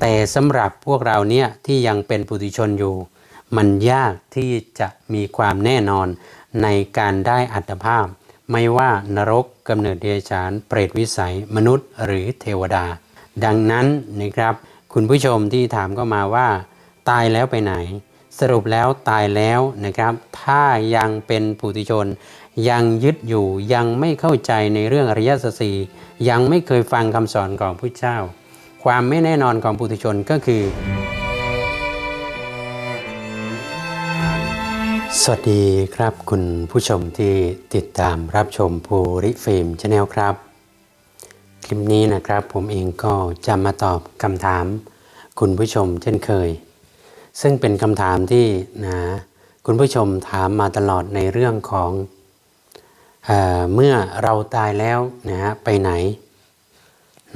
แต่สำหรับพวกเราเนี่ยที่ยังเป็นปุถุชนอยู่ มันยากที่จะมีความแน่นอนในการได้อัตภาพ ไม่ว่านรกกำเนิดเดรัจฉาน เปรตวิสัย มนุษย์ หรือเทวดา ดังนั้นนะครับ คุณผู้ชมที่ถามก็มาว่า ตายแล้วไปไหน สรุปแล้วตายแล้วนะครับ ถ้ายังเป็นปุถุชน ยังยึดอยู่ยังไม่เข้าใจในเรื่องอริยสัจสี่ยังไม่เคยฟังคำสอนของพระเจ้า ความไม่แน่นอนของปุถุชนก็คือ สวัสดีครับ คุณผู้ชมที่ติดตามรับชมภูริฟิล์มชาแนลครับ คลิปนี้นะครับผมเองก็จะมาตอบคำถาม คุณผู้ชมเช่นเคย ซึ่งเป็นคำถามที่นะคุณผู้ชมถามมาตลอดในเรื่องของเออเมื่อเราตายแล้วนะฮะไปไหน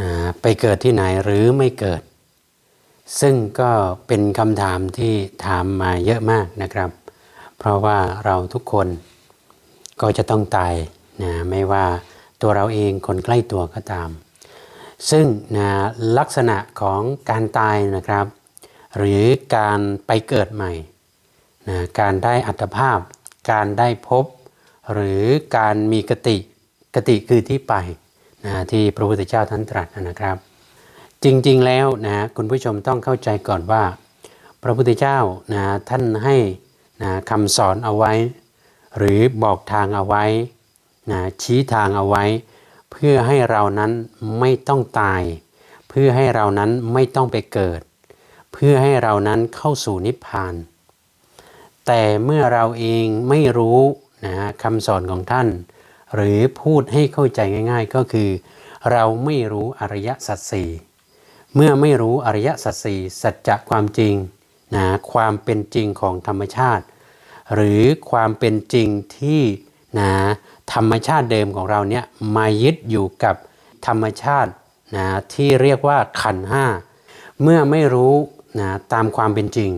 นะไปเกิดที่ไหนหรือไม่เกิด ซึ่งก็เป็นคำถามที่ถามมาเยอะมากนะครับ เพราะว่าเราทุกคนก็จะต้องตายนะไม่ว่าตัวเราเองคนใกล้ตัวก็ตาม ซึ่งนะลักษณะของการตายนะครับ หรือการไปเกิดใหม่นะการได้อัตภาพ การได้พบ หรือการมีกติกติคือที่ไป นะที่พระพุทธเจ้าท่านตรัสนะครับ จริงๆแล้วนะคุณผู้ชมต้องเข้าใจก่อนว่า พระพุทธเจ้านะท่านให้นะคำสอนเอาไว้ หรือบอกทางเอาไว้นะชี้ทางเอาไว้ เพื่อให้เรานั้นไม่ต้องตาย เพื่อให้เรานั้นไม่ต้องไปเกิด เพื่อให้เรานั้นเข้าสู่นิพพาน แต่เมื่อเราเองไม่รู้นะคำสอนของท่าน หรือพูดให้เข้าใจง่าย ๆ ก็คือ เราไม่รู้อริยสัจสี่เมื่อไม่รู้อริยสัจสี่สัจจะความจริงนะความเป็นจริงของธรรมชาติ หรือความเป็นจริงที่นะธรรมชาติเดิมของเราเนี่ยมายึดอยู่กับธรรมชาตินะที่เรียกว่าขันห้าเมื่อไม่รู้นะตามความเป็นจริง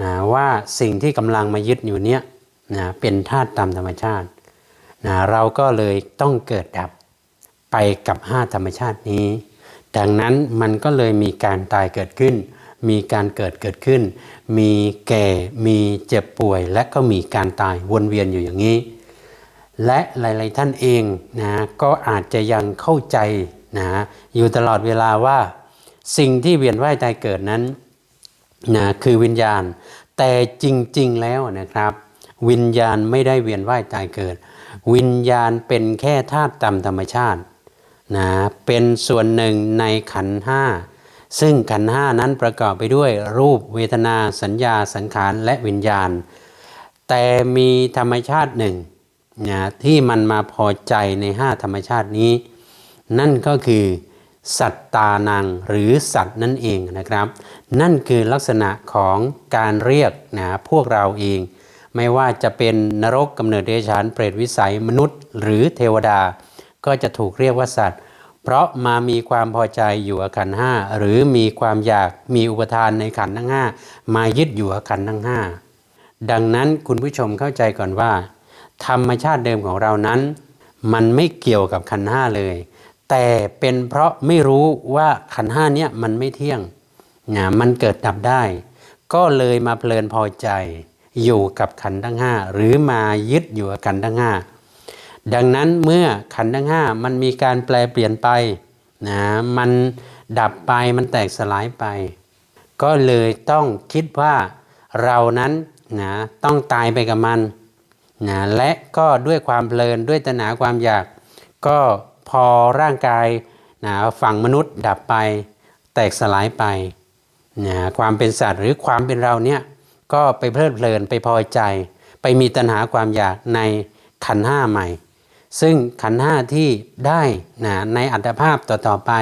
นะว่าสิ่งที่กำลังมายึดอยู่เนี่ยนะเป็นธาตุตามธรรมชาติ นะเราก็เลยต้องเกิดดับไปกับห้าธรรมชาตินี้ ดังนั้นมันก็เลยมีการตายเกิดขึ้น มีการเกิดเกิดขึ้น มีแก่ มีเจ็บป่วย และก็มีการตายวนเวียนอยู่อย่างนี้ และหลาย ๆ ท่านเองนะก็อาจจะยังเข้าใจนะอยู่ตลอดเวลาว่า สิ่งที่เวียนว่ายตายเกิดนั้นนะคือวิญญาณ แต่จริง ๆ แล้วนะครับ วิญญาณไม่ได้เวียนว่ายตายเกิด วิญญาณเป็นแค่ธาตุตามธรรมชาตินะเป็นส่วนหนึ่งในขันห้าซึ่งขันห้านั้นประกอบไปด้วยรูปเวทนาสัญญาสังขารและวิญญาณ แต่มีธรรมชาติหนึ่งนะที่มันมาพอใจในห้าธรรมชาตินี้ นั่นก็คือสัตตานังหรือสัตว์นั่นเองนะครับ นั่นคือลักษณะของการเรียกนะพวกเราเอง ไม่ว่าจะเป็นนรกกำเนิดเดรัจฉานเปรตวิสัยมนุษย์ หรือเทวดา ก็จะถูกเรียกว่าสัตว์ เพราะมามีความพอใจอยู่กับขันห้าหรือมีความอยากมีอุปทานในขันทั้งห้ามายึดอยู่กับขันทั้งห้าดังนั้นคุณผู้ชมเข้าใจก่อนว่า ธรรมชาติเดิมของเรานั้น มันไม่เกี่ยวกับขันห้าเลย แต่เป็นเพราะไม่รู้ว่าขันห้าเนี่ยมันไม่เที่ยงนะมันเกิดดับได้ ก็เลยมาเพลินพอใจ อยู่กับขันธ์ทั้งห้าหรือมายึดอยู่กับขันธ์ทั้งห้าดังนั้นเมื่อขันธ์ทั้งห้ามันมีการแปลเปลี่ยนไปนะมันดับไปมันแตกสลายไป ก็เลยต้องคิดว่าเรานั้นนะต้องตายไปกับมันนะและก็ด้วยความเพลินด้วยตัณหาความอยาก ก็พอร่างกายนะฝั่งมนุษย์ดับไป แตกสลายไปนะความเป็นสัตว์หรือความเป็นเราเนี่ย ก็ไปเพลิดเพลินไปพอใจ ไปมีตัณหาความอยากในขันห้าใหม่ ซึ่งขันห้าที่ได้นะในอัตภาพต่อๆไป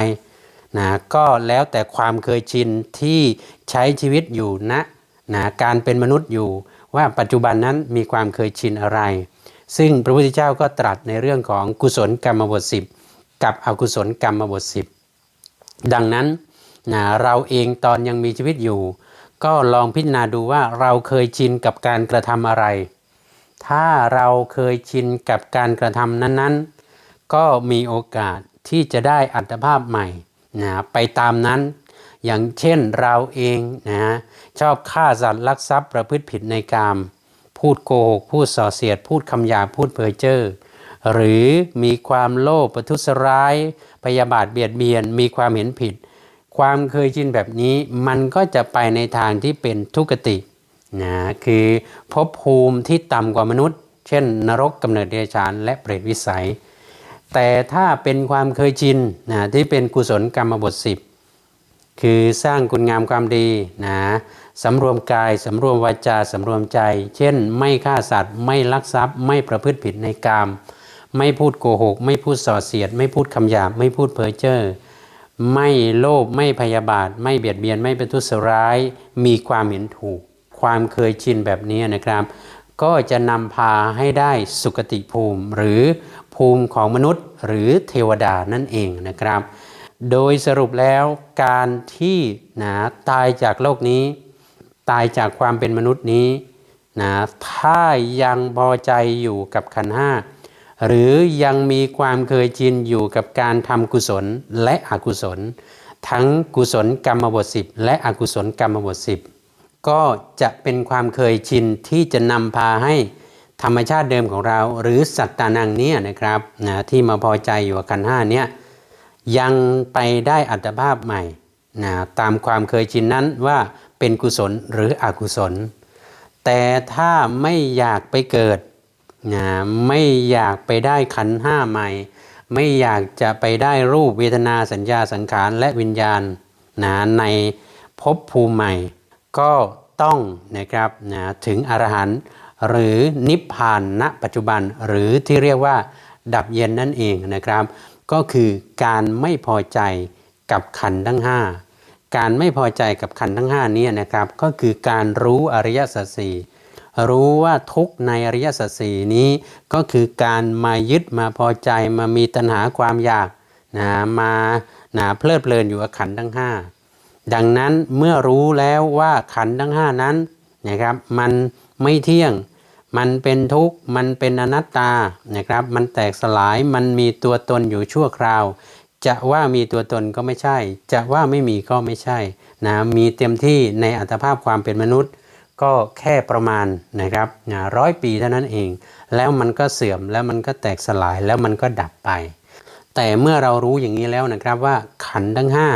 นะก็แล้วแต่ความเคยชินที่ใช้ชีวิตอยู่ณนะนะการเป็นมนุษย์อยู่ว่าปัจจุบันนั้นมีความเคยชินอะไร ซึ่งพระพุทธเจ้าก็ตรัสในเรื่องของกุศลกรรมบทสิบกับอกุศลกรรมบทสิบดังนั้นนะเราเองตอนยังมีชีวิตอยู่ ก็ลองพิจารณาดูว่าเราเคยชินกับการกระทำอะไร ถ้าเราเคยชินกับการกระทำนั้นๆ ก็มีโอกาสที่จะได้อัตภาพใหม่นะไปตามนั้น อย่างเช่นเราเองนะฮะชอบฆ่าสัตว์ลักทรัพย์ประพฤติผิดในกาม พูดโกหก พูดส่อเสียด พูดคำหยาพูดเพ้อเจ้อหรือมีความโลภประทุษร้ายพยาบาทเบียดเบียน มีความเห็นผิด ความเคยชินแบบนี้มันก็จะไปในทางที่เป็นทุกตินะคือภพภูมิที่ต่ำกว่ามนุษย์ เช่น นรกกำเนิดเดรัจฉานและเปรตวิสัย แต่ถ้าเป็นความเคยชินนะที่เป็นกุศลกรรมบทสิบคือสร้างคุณงามความดีนะสำรวมกายสำรวมวาจาสำรวมใจ เช่น ไม่ฆ่าสัตว์ ไม่ลักทรัพย์ ไม่ประพฤติผิดในกาม ไม่พูดโกหก ไม่พูดส่อเสียด ไม่พูดคำหยาบไม่พูดเพ้อเจ้อ ไม่โลภไม่พยาบาท ไม่เบียดเบียนไม่เป็นทุษร้าย มีความเห็นถูก ความเคยชินแบบนี้นะครับ ก็จะนำพาให้ได้สุคติภูมิ หรือภูมิของมนุษย์หรือเทวดานั่นเองนะครับ โดยสรุปแล้วการที่นะตายจากโลกนี้ ตายจากความเป็นมนุษย์นี้นะถ้ายังพอใจอยู่กับขันห้า หรือยังมีความเคยชินอยู่กับการทำกุศลและอกุศล ทั้งกุศลกรรมบทสิบและอกุศลกรรมบทสิบก็จะเป็นความเคยชินที่จะนำพาให้ธรรมชาติเดิมของเรา หรือสัตตานังเนี่ยนะครับนะที่มาพอใจอยู่กับขันห้าเนี่ยยังไปได้อัตภาพใหม่นะตามความเคยชินนั้นว่าเป็นกุศลหรืออกุศล แต่ถ้าไม่อยากไปเกิด นะไม่อยากไปได้ขันห้าใหม่ ไม่อยากจะไปได้รูปเวทนาสัญญาสังขารและวิญญาณนะในภพภูมิใหม่ ก็ต้องนะครับนะถึงอรหันต์หรือนิพพานณปัจจุบันหรือที่เรียกว่า ดับเย็นนั่นเองนะครับ ก็คือการไม่พอใจกับขันทั้งห้าการไม่พอใจกับขันทั้ง5นี้นะครับ ก็คือการรู้อริยสัจสี่ รู้ว่าทุกในอริยสัจสี่นี้ ก็คือการมายึดมาพอใจมามีตัณหาความอยากนะมานะเพลิดเพลินอยู่กับขันธ์ทั้ง 5 ดังนั้นเมื่อรู้แล้วว่าขันธ์ทั้ง 5 นั้นนะครับ มันไม่เที่ยง มันเป็นทุกข์ มันเป็นอนัตตานะครับ มันแตกสลายมันมีตัวตนอยู่ชั่วคราว จะว่ามีตัวตนก็ไม่ใช่ จะว่าไม่มีก็ไม่ใช่นะมีเต็มที่ในอัตภาพความเป็นมนุษย์ ก็แค่ประมาณนะครับร้อยปีเท่านั้นเอง แล้วมันก็เสื่อมแล้วมันก็แตกสลายแล้วมันก็ดับไป แต่เมื่อเรารู้อย่างนี้แล้วนะครับว่าขันทั้งห้า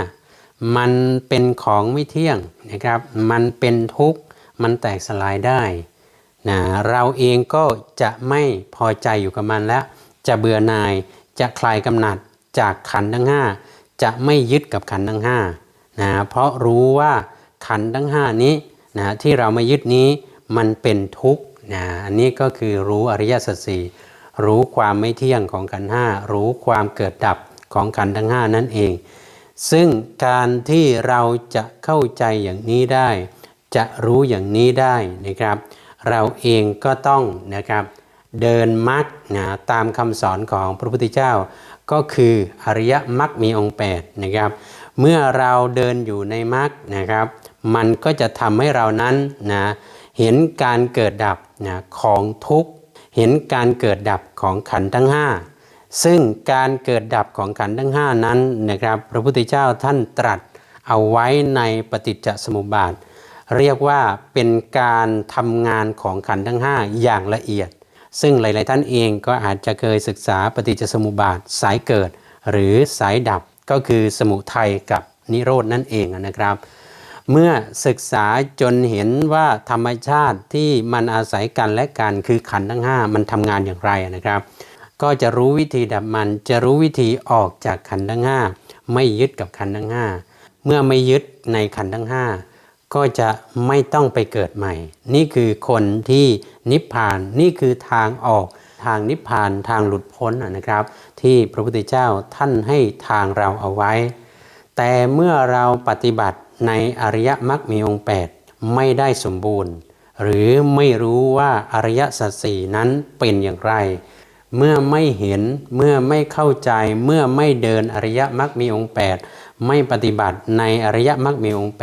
มันเป็นของไม่เที่ยงนะครับ มันเป็นทุกข์มันแตกสลายได้นะเราเองก็จะไม่พอใจอยู่กับมันแล้ว จะเบื่อหน่ายจะคลายกำหนัดจากขันทั้งห้าจะไม่ยึดกับขันทั้งห้านะเพราะรู้ว่าขันทั้งห้านี้ นะที่เราไม่ยึดนี้มันเป็นทุกข์นะอันนี้ก็คือรู้อริยสัจสี่รู้ความไม่เที่ยงของขันห้ารู้ความเกิดดับของขันทั้งห้านั่นเอง ซึ่งการที่เราจะเข้าใจอย่างนี้ได้ จะรู้อย่างนี้ได้นะครับ เราเองก็ต้องนะครับเดินมรรคนะตามคำสอนของพระพุทธเจ้า ก็คืออริยมรรคมีองค์8นะครับ เมื่อเราเดินอยู่ในมรรคนะครับ มันก็จะทำให้เรานั้นนะเห็นการเกิดดับนะของทุกข์ เห็นการเกิดดับของขันธ์ทั้ง 5 ซึ่งการเกิดดับของขันธ์ทั้ง 5 นั้นนะครับพระพุทธเจ้าท่านตรัสเอาไว้ในปฏิจจสมุปบาท เรียกว่าเป็นการทำงานของขันธ์ทั้ง 5 อย่างละเอียด ซึ่งหลาย ๆ ท่านเองก็อาจจะเคยศึกษาปฏิจจสมุปบาทสายเกิด หรือสายดับก็คือสมุทัยกับนิโรดนั่นเองนะครับ เมื่อศึกษาจนเห็นว่าธรรมชาติที่มันอาศัยกันและกันคือขันธ์ทั้ง 5 มันทำงานอย่างไรนะครับ ก็จะรู้วิธีดับมันจะรู้วิธีออกจากขันธ์ทั้ง 5 ไม่ยึดกับขันธ์ทั้ง 5 เมื่อไม่ยึดในขันธ์ทั้ง 5 ก็จะไม่ต้องไปเกิดใหม่ นี่คือคนที่นิพพานนี่คือทางออกทางนิพพานทางหลุดพ้นนะครับ ที่พระพุทธเจ้าท่านให้ทางเราเอาไว้ แต่เมื่อเราปฏิบัติ ในอริยมรรคมีองค์ 8 ไม่ได้สมบูรณ์ หรือไม่รู้ว่าอริยสัจสี่นั้นเป็นอย่างไร เมื่อไม่เห็นเมื่อไม่เข้าใจเมื่อไม่เดินอริยมรรคมีองค์ 8 ไม่ปฏิบัติในอริยมรรคมีองค์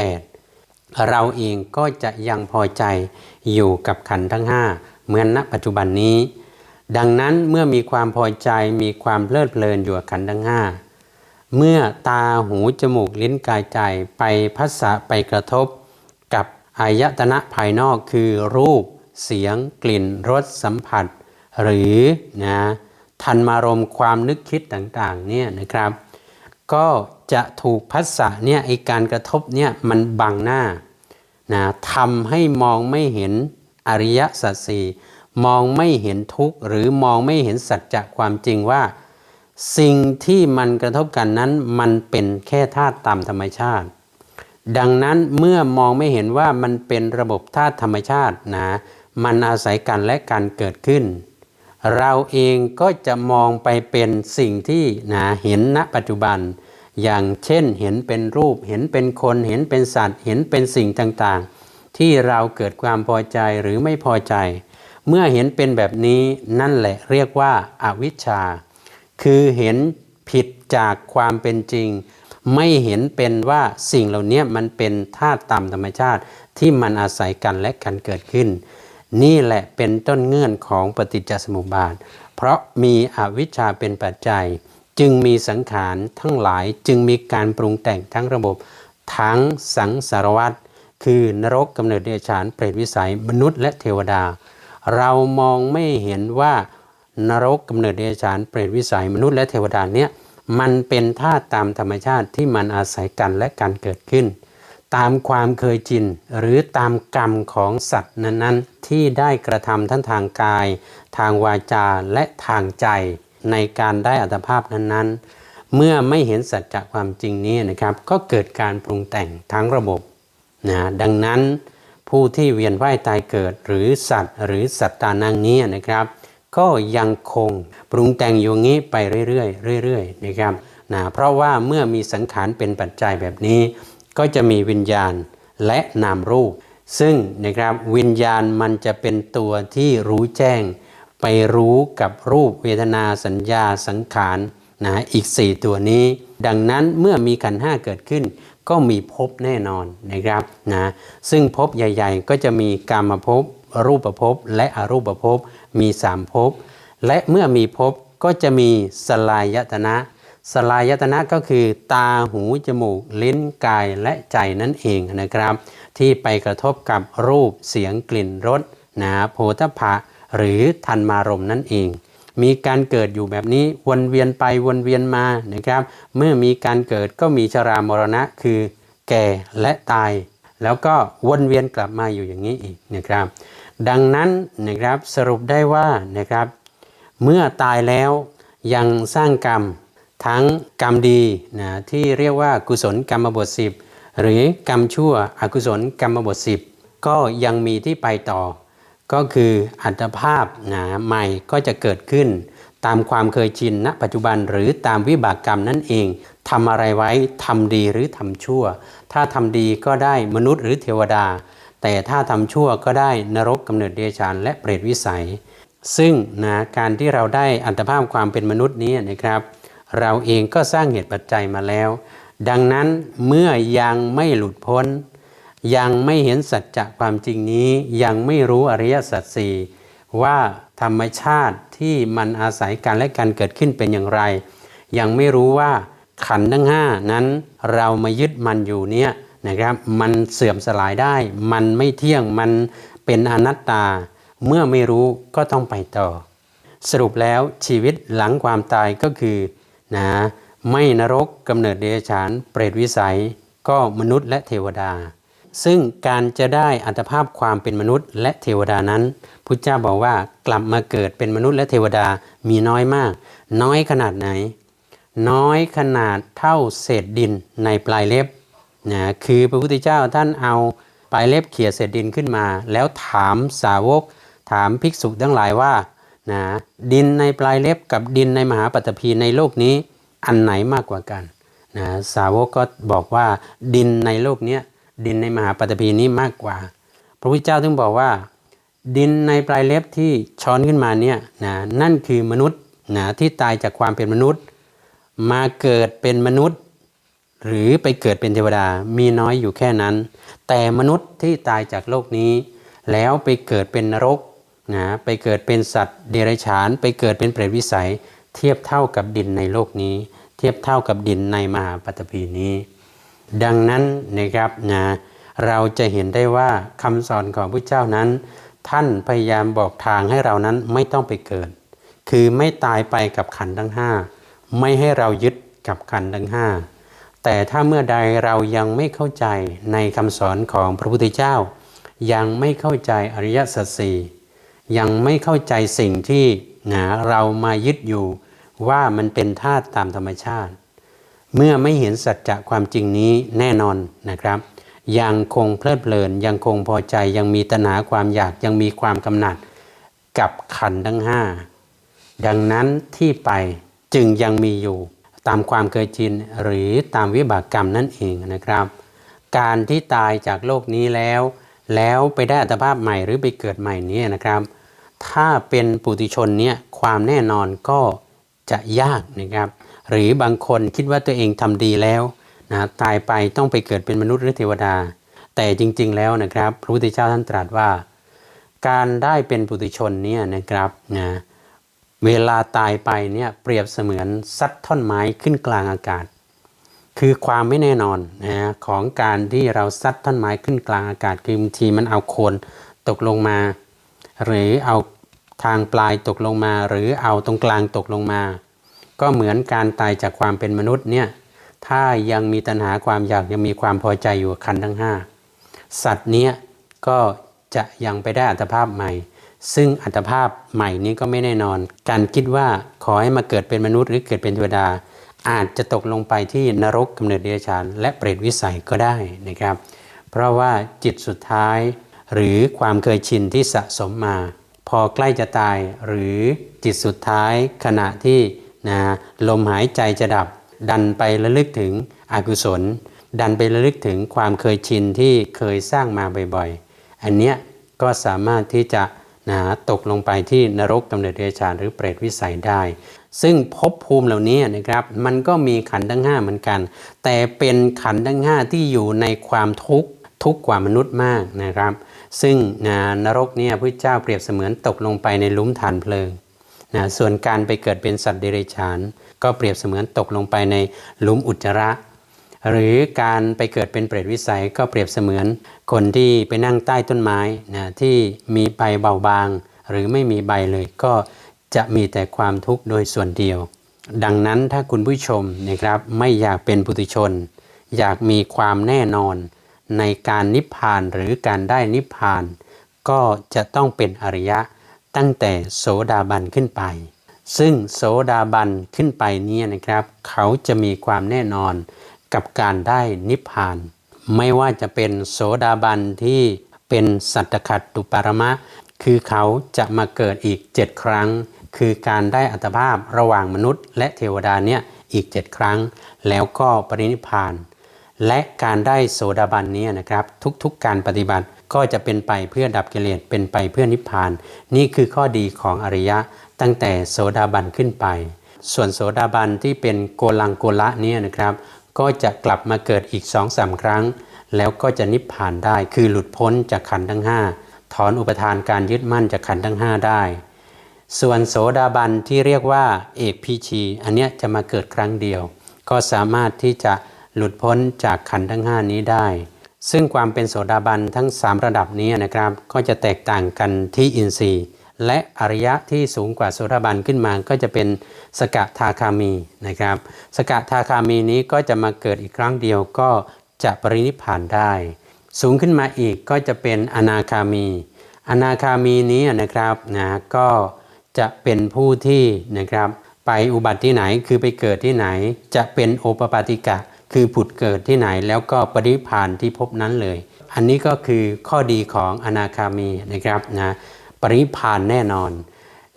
8 เราเองก็จะยังพอใจอยู่กับขันธ์ทั้ง 5 เหมือนณปัจจุบันนี้ ดังนั้นเมื่อมีความพอใจมีความเพลิดเพลินอยู่กับขันธ์ทั้ง 5 เมื่อตาหูจมูกลิ้นกายใจไปพัสสะไปกระทบ กับอายตนะภายนอกคือรูป เสียง กลิ่นรสสัมผัส หรือนะทันมารมความนึกคิดต่างๆเนี่ยนะครับ ก็จะถูกพัสสะเนี่ยไอการกระทบเนี่ยมันบังหน้านะทำให้มองไม่เห็นอริยสัจสี่มองไม่เห็นทุกข์หรือมองไม่เห็นสัจจะความจริงว่า สิ่งที่มันกระทบกันนั้นมันเป็นแค่ธาตุตามธรรมชาติ ดังนั้นเมื่อมองไม่เห็นว่ามันเป็นระบบธาตุธรรมชาตินะมันอาศัยกันและการเกิดขึ้น เราเองก็จะมองไปเป็นสิ่งที่นะเห็นณปัจจุบัน อย่างเช่นเห็นเป็นรูป เห็นเป็นคน เห็นเป็นสัตว์ เห็นเป็นสิ่งต่างๆ ที่เราเกิดความพอใจหรือไม่พอใจ เมื่อเห็นเป็นแบบนี้นั่นแหละเรียกว่าอาวิชชา คือเห็นผิดจากความเป็นจริง ไม่เห็นเป็นว่าสิ่งเหล่านี้มันเป็นธาตุตามธรรมชาติที่มันอาศัยกันและกันเกิดขึ้น นี่แหละเป็นต้นเงื่อนของปฏิจจสมุปบาท เพราะมีอวิชชาเป็นปัจจัย จึงมีสังขารทั้งหลายจึงมีการปรุงแต่งทั้งระบบ ทั้งสังสารวัตรคือนรกกำเนิดเดชานเปรตวิสัยมนุษย์และเทวดา เรามองไม่เห็นว่า นรกกำเนิดเดชานเปรตวิสัยมนุษย์และเทวดาเนี่ยมันเป็นธาตุตามธรรมชาติที่มันอาศัยกันและการเกิดขึ้น ตามความเคยชินหรือตามกรรมของสัตว์นั้นๆ ที่ได้กระทำทั้งทางกาย ทางวาจาและทางใจในการได้อัตภาพนั้นๆ เมื่อไม่เห็นสัจจะความจริงนี้นะครับก็เกิดการปรุงแต่งทั้งระบบนะดังนั้นผู้ที่เวียนว่ายตายเกิดหรือสัตว์หรือสัตตานังนี้นะครับ ก็ยังคงปรุงแต่งอยู่งี้ไปเรื่อยๆเรื่อยๆนะครับนะเพราะว่าเมื่อมีสังขารเป็นปัจจัยแบบนี้ ก็จะมีวิญญาณและนามรูป ซึ่งนะครับวิญญาณมันจะเป็นตัวที่รู้แจ้ง ไปรู้กับรูปเวทนาสัญญาสังขารนะอีก 4 ตัวนี้ ดังนั้นเมื่อมีขันห้าเกิดขึ้น ก็มีภพแน่นอนนะครับนะซึ่งภพใหญ่ ๆ ก็จะมีกามภพ รูปภพและอรูปภพมีสามภพและเมื่อมีภพก็จะมีสลายตนะสลายตนะก็คือตาหูจมูก ลิ้นกายและใจนั่นเองนะครับ ที่ไปกระทบกับรูปเสียงกลิ่นรสนะโพธพะหรือทันมารมนั่นเอง มีการเกิดอยู่แบบนี้วนเวียนไปวนเวียนมานะครับ เมื่อมีการเกิดก็มีชรามรณะคือ แก่และตาย แล้วก็วนเวียนกลับมาอยู่อย่างนี้อีกนะครับ ดังนั้นนะครับสรุปได้ว่านะครับ เมื่อตายแล้วยังสร้างกรรมทั้งกรรมดีนะที่เรียกว่ากุศลกรรมบท10 หรือกรรมชั่วอกุศลกรรมบท10 ก็ยังมีที่ไปต่อ ก็คืออัตภาพนะใหม่ก็จะเกิดขึ้น ตามความเคยชินณปัจจุบันหรือตามวิบากกรรมนั่นเองทำอะไรไว้ทำดีหรือทำชั่ว ถ้าทำดีก็ได้มนุษย์หรือเทวดา แต่ถ้าทำชั่วก็ได้นรกกำเนิดเดชานและเปรตวิสัย ซึ่งนะการที่เราได้อัตภาพความเป็นมนุษย์นี้นะครับ เราเองก็สร้างเหตุปัจจัยมาแล้ว ดังนั้นเมื่อยังไม่หลุดพ้น ยังไม่เห็นสัจจะความจริงนี้ ยังไม่รู้อริยสัจสี่ว่าธรรมชาติที่มันอาศัยกันและกันเกิดขึ้นเป็นอย่างไร ยังไม่รู้ว่าขันธ์ทั้งห้านั้นเรามายึดมันอยู่เนี่ย นะครับมันเสื่อมสลายได้ มันไม่เที่ยงมันเป็นอนัตตา เมื่อไม่รู้ก็ต้องไปต่อ สรุปแล้วชีวิตหลังความตายก็คือนะไม่นรกกำเนิดเดรัจฉานเปรตวิสัย ก็มนุษย์และเทวดา ซึ่งการจะได้อัตภาพความเป็นมนุษย์และเทวดานั้นพุทธเจ้าบอกว่ากลับมาเกิดเป็นมนุษย์และเทวดามีน้อยมาก น้อยขนาดไหน น้อยขนาดเท่าเศษดินในปลายเล็บ นะคือพระพุทธเจ้าท่านเอาปลายเล็บเขี่ยเศษดินขึ้นมา แล้วถามสาวก ถามภิกษุทั้งหลายว่านะดินในปลายเล็บกับดินในมหาปัตภีในโลกนี้อันไหนมากกว่ากันนะสาวกก็บอกว่าดินในโลกนี้ดินในมหาปัตภีนี้มากกว่า พระพุทธเจ้าถึงบอกว่า ดินในปลายเล็บที่ช้อนขึ้นมาเนี่ยนะนั่นคือมนุษย์นะที่ตายจากความเป็นมนุษย์ มาเกิดเป็นมนุษย์ หรือไปเกิดเป็นเทวดามีน้อยอยู่แค่นั้น แต่มนุษย์ที่ตายจากโลกนี้ แล้วไปเกิดเป็นนรกนะไปเกิดเป็นสัตว์เดรัจฉาน ไปเกิดเป็นเปรตวิสัย เทียบเท่ากับดินในโลกนี้ เทียบเท่ากับดินในมหาปฐพีนี้ ดังนั้นนะครับนะเราจะเห็นได้ว่าคำสอนของพระเจ้านั้น ท่านพยายามบอกทางให้เรานั้นไม่ต้องไปเกิด คือไม่ตายไปกับขันทั้งห้าไม่ให้เรายึดกับขันทั้งห้า แต่ถ้าเมื่อใดเรายังไม่เข้าใจในคำสอนของพระพุทธเจ้า ยังไม่เข้าใจอริยสัจสี่ยังไม่เข้าใจสิ่งที่นะเรามายึดอยู่ว่ามันเป็นธาตุตามธรรมชาติ เมื่อไม่เห็นสัจจะความจริงนี้แน่นอนนะครับ ยังคงเพลิดเพลิน ยังคงพอใจยังมีตัณหาความอยากยังมีความกำหนัดกับขันธ์ทั้งห้าดังนั้นที่ไปจึงยังมีอยู่ ตามความเคยชินหรือตามวิบากกรรมนั่นเองนะครับ การที่ตายจากโลกนี้แล้ว แล้วไปได้อัตภาพใหม่หรือไปเกิดใหม่นี้นะครับ ถ้าเป็นปุถุชนเนี่ยความแน่นอนก็จะยากนะครับ หรือบางคนคิดว่าตัวเองทำดีแล้วนะตายไปต้องไปเกิดเป็นมนุษย์หรือเทวดา แต่จริงๆแล้วนะครับพระพุทธเจ้าท่านตรัสว่า การได้เป็นปุถุชนเนี่ยนะครับนะ เวลาตายไปเนี่ยเปรียบเสมือนซัดท่อนไม้ขึ้นกลางอากาศ คือความไม่แน่นอนนะของการที่เราซัดท่อนไม้ขึ้นกลางอากาศคือบางทีมันเอาโคนตกลงมา หรือเอาทางปลายตกลงมา หรือเอาตรงกลางตกลงมา ก็เหมือนการตายจากความเป็นมนุษย์เนี่ยถ้ายังมีตัณหาความอยากยังมีความพอใจอยู่กับขันทั้งห้าสัตว์เนี้ยก็จะยังไปได้อัตภาพใหม่ ซึ่งอัตภาพใหม่นี้ก็ไม่แน่นอน การคิดว่าขอให้มาเกิดเป็นมนุษย์หรือเกิดเป็นเทวดา อาจจะตกลงไปที่นรกกำเนิดเดรัจฉานและเปรตวิสัยก็ได้นะครับ เพราะว่าจิตสุดท้าย หรือความเคยชินที่สะสมมา พอใกล้จะตายหรือจิตสุดท้ายขณะที่นะลมหายใจจะดับ ดันไประลึกถึงอกุศล ดันไประลึกถึงความเคยชินที่เคยสร้างมาบ่อยๆ อันเนี้ยก็สามารถที่จะ นะตกลงไปที่นรกกำเนิดเดรัจฉานหรือเปรตวิสัยได้ ซึ่งภพภูมิเหล่านี้นะครับมันก็มีขันธ์ทั้งห้าเหมือนกัน แต่เป็นขันธ์ทั้งห้าที่อยู่ในความทุกข์ทุกข์กว่ามนุษย์มากนะครับ ซึ่งนะนรกเนี่ยพระเจ้าเปรียบเสมือนตกลงไปในลุ่มฐานเพลิงนะส่วนการไปเกิดเป็นสัตว์เดรัจฉาน ก็เปรียบเสมือนตกลงไปในหลุมอุจจาระ หรือการไปเกิดเป็นเปรตวิสัยก็เปรียบเสมือน คนที่ไปนั่งใต้ต้นไม้นะที่มีใบเบาบาง หรือไม่มีใบเลยก็จะมีแต่ความทุกข์โดยส่วนเดียว ดังนั้นถ้าคุณผู้ชมนะครับไม่อยากเป็นปุถุชน อยากมีความแน่นอนในการนิพพานหรือการได้นิพพาน ก็จะต้องเป็นอริยะตั้งแต่โสดาบันขึ้นไป ซึ่งโสดาบันขึ้นไปนี้นะครับ เขาจะมีความแน่นอน กับการได้นิพพาน ไม่ว่าจะเป็นโสดาบันที่เป็นสัตตคัตตุปารมะ คือเขาจะมาเกิดอีก 7 ครั้ง คือการได้อัตภาพระหว่างมนุษย์ และเทวดาเนี่ยอีก 7 ครั้ง แล้วก็ปรินิพพาน และการได้โสดาบันนี้นะครับทุกๆการปฏิบัติก็จะเป็นไปเพื่อดับกิเลสเป็นไปเพื่อนิพพาน นี่คือข้อดีของอริยะตั้งแต่โสดาบันขึ้นไป ส่วนโสดาบันที่เป็นโกลังโกละเนี่ยนะครับ ก็จะกลับมาเกิดอีกสองสาครั้ง แล้วก็จะนิพพานได้ คือหลุดพ้นจากขันธ์ทั้ง 5 ถอนอุปทานการยึดมั่นจากขันธ์ทั้ง 5 ได้ ส่วนโสดาบันที่เรียกว่าเอกพีชี อันเนี้ยจะมาเกิดครั้งเดียว ก็สามารถที่จะหลุดพ้นจากขันธ์ทั้ง 5 นี้ได้ ซึ่งความเป็นโสดาบันทั้ง 3 ระดับนี้นะครับ ก็จะแตกต่างกันที่อินทรีย์ และอริยะที่สูงกว่าโสดาบันขึ้นมาก็จะเป็นสกทาคามีนะครับ สกทาคามีนี้ก็จะมาเกิดอีกครั้งเดียวก็จะปรินิพานได้ สูงขึ้นมาอีกก็จะเป็นอนาคามี อนาคามีนี้นะครับนะก็จะเป็นผู้ที่นะครับไปอุบัติที่ไหนคือไปเกิดที่ไหน จะเป็นโอปปาติกะ คือผุดเกิดที่ไหนแล้วก็ปรินิพพานที่พบนั้นเลย อันนี้ก็คือข้อดีของอนาคามีนะครับนะ ปริพานแน่นอน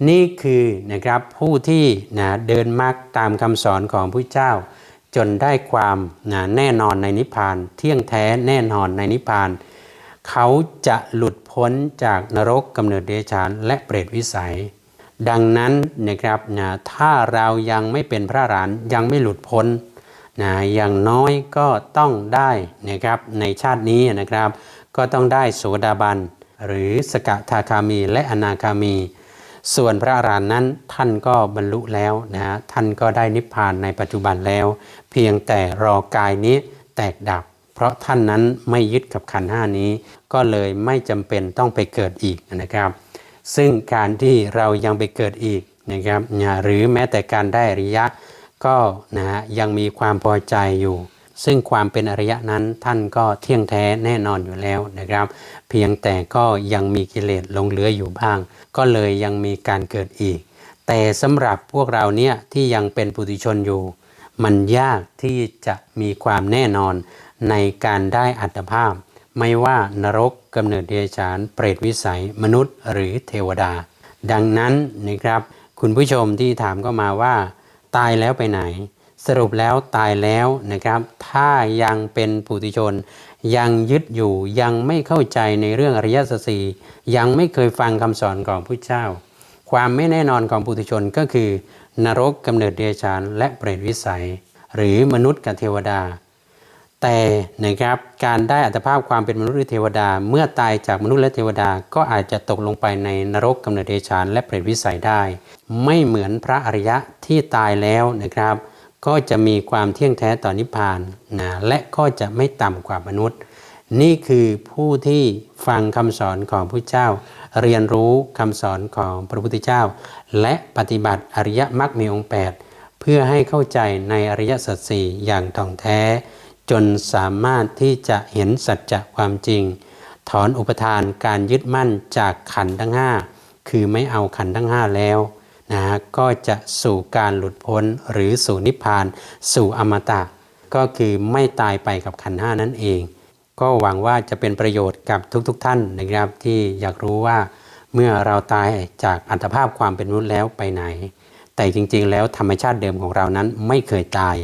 นี่คือนะครับผู้ที่นะเดินมรรคตามคำสอนของพระเจ้า จนได้ความนะแน่นอนในนิพพาน เที่ยงแท้แน่นอนในนิพพาน เขาจะหลุดพ้นจากนรกกำเนิดเดชานและเปรตวิสัย ดังนั้นนะครับนะถ้าเรายังไม่เป็นพระอรหันยังไม่หลุดพ้นนะอย่างน้อยก็ต้องได้นะครับในชาตินี้นะครับ ก็ต้องได้โสดาบัน หรือสกทาคามีและอนาคามี ส่วนพระอรหันต์นั้นท่านก็บรรลุแล้วนะฮะท่านก็ได้นิพพานในปัจจุบันแล้ว เพียงแต่รอกายนี้แตกดับ เพราะท่านนั้นไม่ยึดกับขันห้านี้ ก็เลยไม่จำเป็นต้องไปเกิดอีกนะครับ ซึ่งการที่เรายังไปเกิดอีกนะครับหรือแม้แต่การได้อริยะก็นะฮะยังมีความพอใจอยู่ ซึ่งความเป็นอริยะนั้นท่านก็เที่ยงแท้แน่นอนอยู่แล้วนะครับ เพียงแต่ก็ยังมีกิเลสลงเหลืออยู่บ้าง ก็เลยยังมีการเกิดอีก แต่สำหรับพวกเราเนี่ยที่ยังเป็นปุถุชนอยู่ มันยากที่จะมีความแน่นอนในการได้อัตภาพ ไม่ว่านรกกำเนิดเดรัจฉาน เปรตวิสัย มนุษย์ หรือเทวดา ดังนั้นนะครับ คุณผู้ชมที่ถามก็มาว่า ตายแล้วไปไหน สรุปแล้วตายแล้วนะครับ ถ้ายังเป็นปุถุชน ยังยึดอยู่ยังไม่เข้าใจในเรื่องอริยสัจสียังไม่เคยฟังคำสอนของพระเจ้า ความไม่แน่นอนของปุถุชนก็คือ นรกกำเนิดเดรัจฉานและเปรตวิสัย หรือมนุษย์กับเทวดา แต่นะครับการได้อัตภาพความเป็นมนุษย์หรือเทวดา เมื่อตายจากมนุษย์และเทวดาก็อาจจะตกลงไปในนรกกำเนิดเดรัจฉานและเปรตวิสัยได้ ไม่เหมือนพระอริยะที่ตายแล้วนะครับ ก็จะมีความเที่ยงแท้ต่อนิพพานนะและก็จะไม่ต่ำกว่ามนุษย์ นี่คือผู้ที่ฟังคำสอนของพระเจ้า เรียนรู้คำสอนของพระพุทธเจ้า และปฏิบัติอริยมรรคมีองค์8เพื่อให้เข้าใจในอริยสัจสี่อย่างท่องแท้ จนสามารถที่จะเห็นสัจจะความจริง ถอนอุปทานการยึดมั่นจากขันธ์ทั้ง5คือไม่เอาขันธ์ทั้ง5แล้ว นะก็จะสู่การหลุดพ้นหรือสู่นิพพาน สู่อมตะ ก็คือไม่ตายไปกับขันห้านั่นเอง ก็หวังว่าจะเป็นประโยชน์กับทุกๆทท่านนะครับที่อยากรู้ว่าเมื่อเราตายจากอัตภาพความเป็นมนุษย์แล้วไปไหน แต่จริงๆ แล้วธรรมชาติเดิมของเรานั้นไม่เคยตาย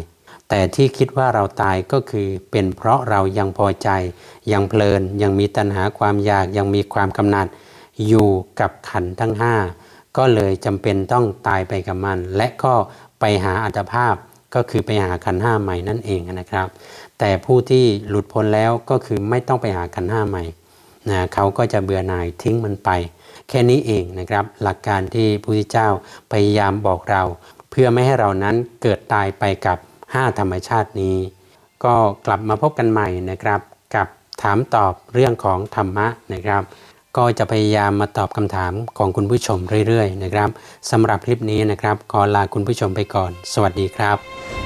แต่ที่คิดว่าเราตายก็คือเป็นเพราะเรายังพอใจ ยังเพลินยังมีตัณหาความอยากยังมีความกำหนัดอยู่กับขันทั้ง5 ก็เลยจำเป็นต้องตายไปกับมัน และก็ไปหาอัตภาพก็คือไปหาขันห้าใหม่นั่นเองนะครับ แต่ผู้ที่หลุดพ้นแล้วก็คือไม่ต้องไปหาขันห้าใหม่นะเขาก็จะเบื่อหน่ายทิ้งมันไป แค่นี้เองนะครับ หลักการที่พระพุทธเจ้าพยายามบอกเรา เพื่อไม่ให้เรานั้นเกิดตายไปกับ 5 ธรรมชาตินี้ ก็กลับมาพบกันใหม่นะครับ กับถามตอบเรื่องของธรรมะนะครับ ก็จะพยายามมาตอบคำถามของคุณผู้ชมเรื่อยๆนะครับสำหรับคลิปนี้นะครับขอลาคุณผู้ชมไปก่อน สวัสดีครับ